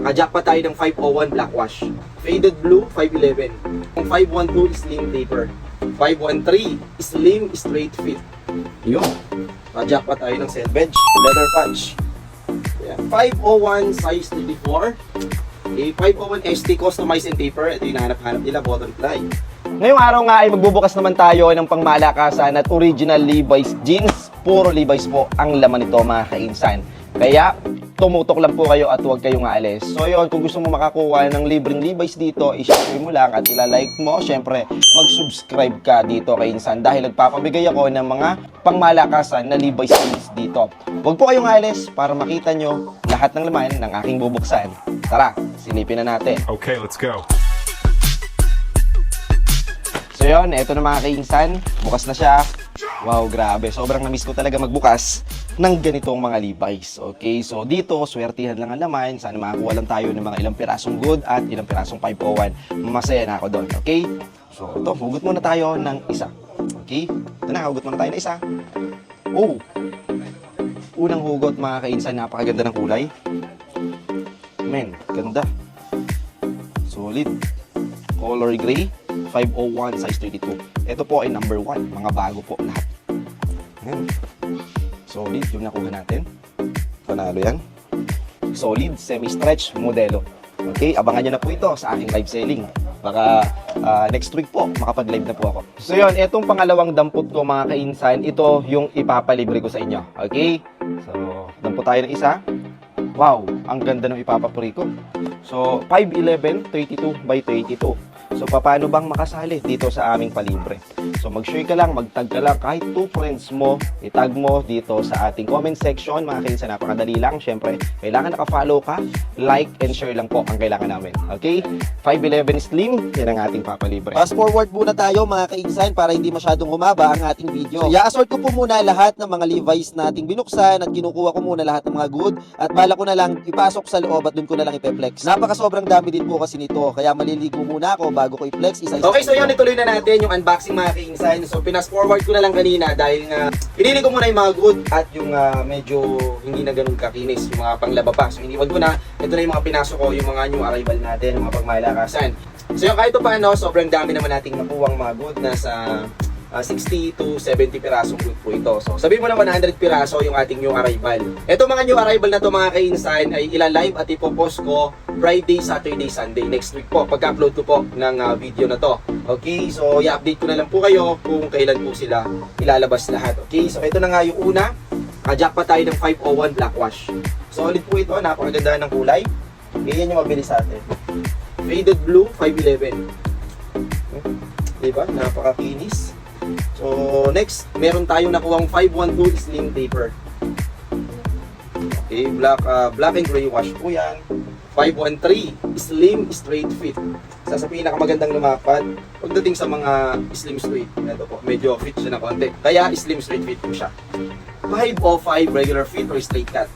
Naka-jackpot tayo ng 501 black wash. Faded blue, 511. Yung 512 slim taper. 513 slim straight fit. Yun. Naka-jackpot tayo ng selvage, leather patch. Ayan. 501 size 34. A 501 ST customized and taper. Ito yung nahanap-hanap nila, bottom fly. Ngayong araw nga ay magbubukas naman tayo ng pangmalakasan at original Levi's jeans. Puro Levi's po ang laman nito mga kainsan. Kaya tumutok lang po kayo at huwag kayong aalis. So yun, kung gusto mo makakuha ng libreng Levi's dito, i-share mo lang at ilalike mo. Siyempre, mag-subscribe ka dito kay Insan dahil nagpapabigay ako ng mga pangmalakasan na Levi's jeans dito. Huwag po kayong aalis para makita nyo lahat ng laman ng aking bubuksan. Tara, silipin na natin. Okay, let's go. So yun, eto na mga kainsan. Bukas na siya. Wow, grabe. Sobrang na-miss ko talaga magbukas ng ganitong mga Levi's. Okay, so dito, swertihan lang ang laman. Sana makakuha lang tayo ng mga ilang pirasong good at ilang pirasong 501. Masaya na ako doon. Okay? So ito, hugot muna tayo ng isa. Okay? Ito na, hugot muna tayo ng isa. Oh! Unang hugot mga kainsan, napakaganda ng kulay. Men, ganda. Solid color gray, 501 size 32. Ito po ay number 1, mga bago po lahat. Ayan. Solid yung nakuha natin. Panalo yan. Solid semi-stretch modelo. Okay, abangan nyo na po ito sa aking live selling. Baka ah, next week po, makapag-live na po ako. So yun, itong pangalawang dampot ko mga kainsan, ito yung ipapalibre ko sa inyo. Okay? So, dampot tayo ng isa. Wow, ang ganda ng ipapapuri ko. So, 5'11", 32 by 32. So, paano bang makasali dito sa aming palibre? So, mag-share ka lang, mag-tag ka lang, kahit two friends mo, itag mo dito sa ating comment section. Mga kainsan, napakadali lang. Siyempre, kailangan naka-follow ka, like, and share lang po ang kailangan namin. Okay? 5'11 slim, yan ang ating papalibre. Fast forward muna tayo mga kainsan para hindi masyadong humaba ang ating video. So, i-assort ko po muna lahat ng mga Levi's na ating binuksan at kinukuha ko muna lahat ng mga good at bala ko na lang ipasok sa loob at dun ko na lang ipeflex. Napaka sobrang dami din po kasi nito kaya maliligo muna ako bago ko i-flex isa-isa. Okay, so yun, ituloy na natin yung unboxing mga king So, pinas forward ko na lang kanina dahil nga pinili ko muna yung mga good at yung ah, medyo hindi na ganun kakinis, yung mga panglaba pa. So, iniwan ko na. Ito na yung mga pinasok ko, yung mga new arrival natin, yung mga pagmalakasan. So, yung kahit pa paano, sobrang dami naman nating nakuwang mga good. Nasa ah, 60 to 70 pirasong good po ito. So, sabihin mo na 100 piraso yung ating new arrival. Ito mga new arrival na to mga ka-insign ay ila-live at ipopost ko Friday, Saturday, Sunday next week po. Pagka-upload ko po ng ah, video na to. Okay, so i-update ko na lang po kayo kung kailan po sila ilalabas lahat. Okay, so ito na nga yung una. Ka-jackpot tayo ng 501 Black Wash. Solid po ito, napakaganda ng kulay. Ganyan yung mabilis sa atin. Faded blue, 511. Diba? Napakakinis. So, next, meron tayong nakuhang 512 slim taper. Okay, black ah, black and gray wash po yan. 513 slim straight fit. Sa sa pinakamagandang lumapad, pagdating sa mga slim straight, ito po, medyo fit siya na konti. Kaya slim straight fit po siya. 505 regular fit or straight cut.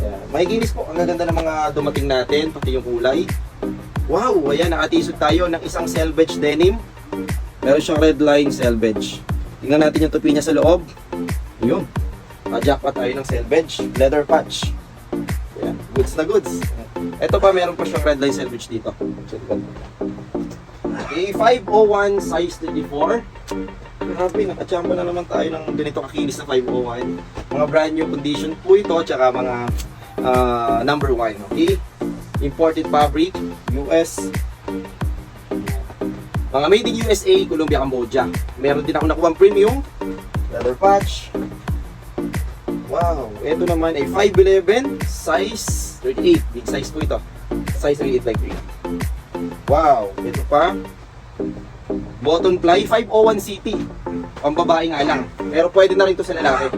Ayan. Makikinis po, ang gaganda ng mga dumating natin, pati yung kulay. Wow, ayan, nakatisod tayo ng isang selvage denim. Meron siyang red line selvage. Tingnan natin yung tupi niya sa loob. Yun. Pa-jackpot tayo ng selvage. Leather patch. Ayan. Goods na goods. Ito pa, meron pa siyang red line selvage dito. Okay, 501 size 34. Grabe, nakachamba na naman tayo ng ganito kakinis na 501. Mga brand new condition po ito, tsaka mga ah, number 1. Okay? Imported fabric, US, mga made in USA, Colombia, Cambodia. Meron din ako nakuha premium. Leather patch. Wow. Ito naman ay 5'11", size 38. Big size po ito. Size 38 like 3. Wow. Ito pa. Button ply, 501 CT. Pang babae nga lang. Pero pwede na rin to sa lalaki.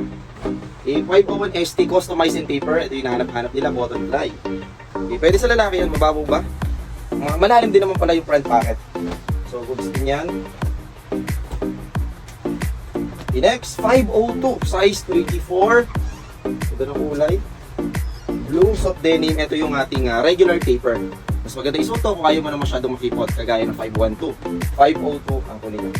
Eh, 501 ST customized and taper. Ito yung hanap-hanap nila, button ply. Eh, pwede sa lalaki yan, mababaw ba? Ma- Malalim din naman pala yung front pocket. So, goods din yan. The next, 502, size 24. Ito na kulay. Blue soft denim. Ito yung ating ah, regular taper. Mas maganda isuot to kung ayaw mo na masyadong makipot kagaya ng 512. 502 ang kulay niya.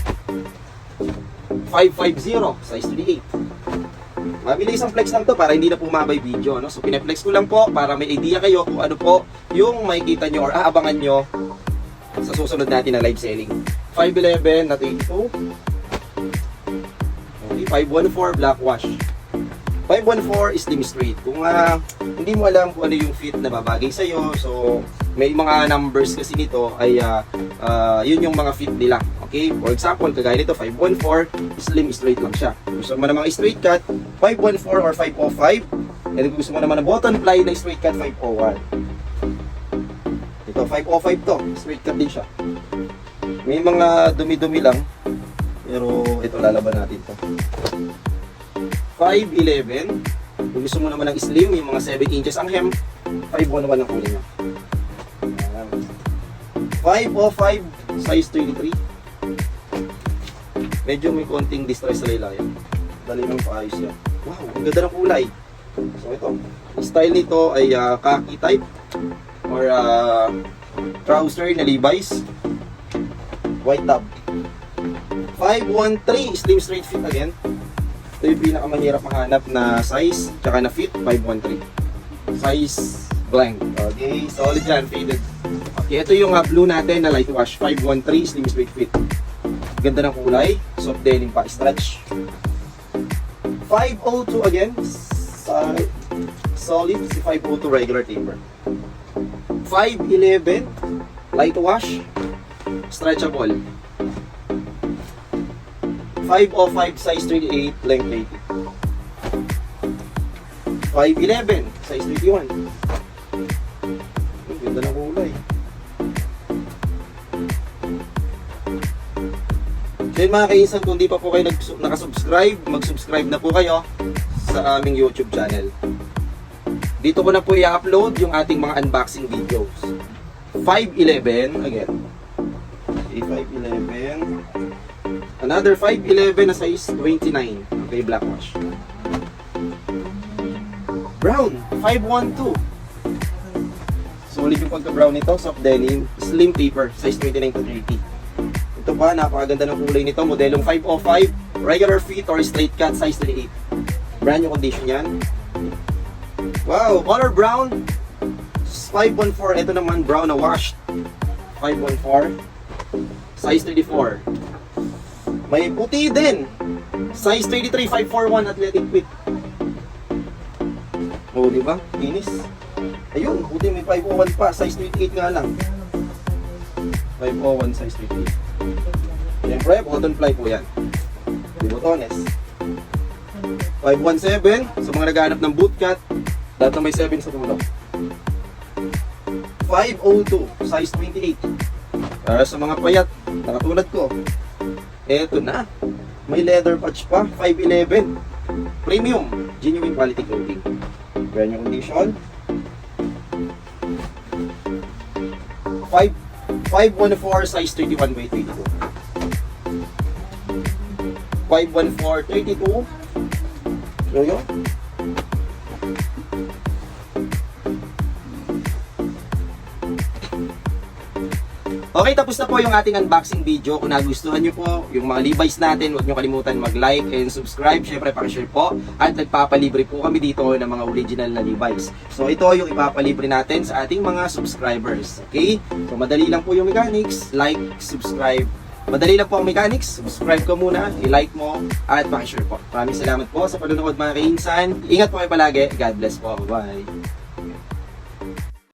550, size 38. Mabilis ang flex lang to para hindi na pumabay video. No? So, pineflex ko lang po para may idea kayo kung ano po yung makikita nyo or aabangan nyo sa susunod natin na live selling. 511 na 82. Okay, 514 black wash. 514 slim straight. Kung ah, hindi mo alam kung ano yung fit na babagay sa'yo, so may mga numbers kasi nito ay ah, ah, yun yung mga fit nila. Okay? For example, kagaya nito, 514, slim straight lang siya. Gusto mo naman straight cut, 514 or 505. And gusto mo naman ng button fly na straight cut, 501. Ito, 505 to. Straight cut din siya. May mga dumi-dumi lang. Pero ito, lalaban natin to. 511. Kung gusto mo naman ng slim, yung mga 7 inches ang hem, 511 ang kulay niya. Ayan. 505, size 23. Medyo may konting distress sa laylayan. Dali ng paayos yan. Wow, ang ganda ng kulay. So ito, style nito ay ah, khaki type or ah, trouser na Levi's. White top. 513 slim straight fit again. Ito yung pinakamahirap mahanap na size tsaka na fit 513. Size blank. Okay, solid yan, faded. Okay, ito yung uh, blue natin na light wash 513 slim straight fit. Ganda ng kulay, soft denim pa, stretch. 502 again, sa solid si 502 regular taper. 511 light wash, stretchable. 505 size 38, length 80. 511 size 31. Ang ganda ng kulay. So mga kaisan, kung di pa po kayo nakasubscribe, mag-subscribe na po kayo sa aming YouTube channel. Dito ko na po i-upload yung ating mga unboxing videos. 511 again. Okay, 511. Another 511 na size 29. Okay, black wash. Brown, 512. Solid yung pagka-brown nito, soft denim, slim taper, size 29 to 30. Ito pa, napakaganda ng kulay nito, modelong 505, regular fit or straight cut, size 38. Brand new condition yan. Wow, color brown, 514. Ito naman, brown na washed. 514, size 34. May puti din. Size 33, 541 athletic fit. O, di ba? Linis. Ayun, puti may 501 pa. Size 28 nga lang. 501 size 28. Siyempre, button fly po yan. Di botones. 517, sa mga naghahanap ng bootcut, lahat may 7 sa tulo. 502, size 28. Para sa mga payat, nakatulad ko, Eto na. May leather patch pa. 511. Premium. Genuine quality clothing. Brand new condition. 5 514 size 31 by 32. 514 32. So yun. Okay, tapos na po yung ating unboxing video. Kung nagustuhan nyo po yung mga Levi's natin, huwag nyo kalimutan mag-like and subscribe. Siyempre, pakishare po. At nagpapalibre po kami dito ng mga original na Levi's. So, ito yung ipapalibre natin sa ating mga subscribers. Okay? So, madali lang po yung mechanics. Like, subscribe. Madali lang po ang mechanics. Subscribe ka muna, i-like mo, at pakishare po. Maraming salamat po sa panonood mga kainsan. Ingat po kayo palagi. God bless po. Bye-bye.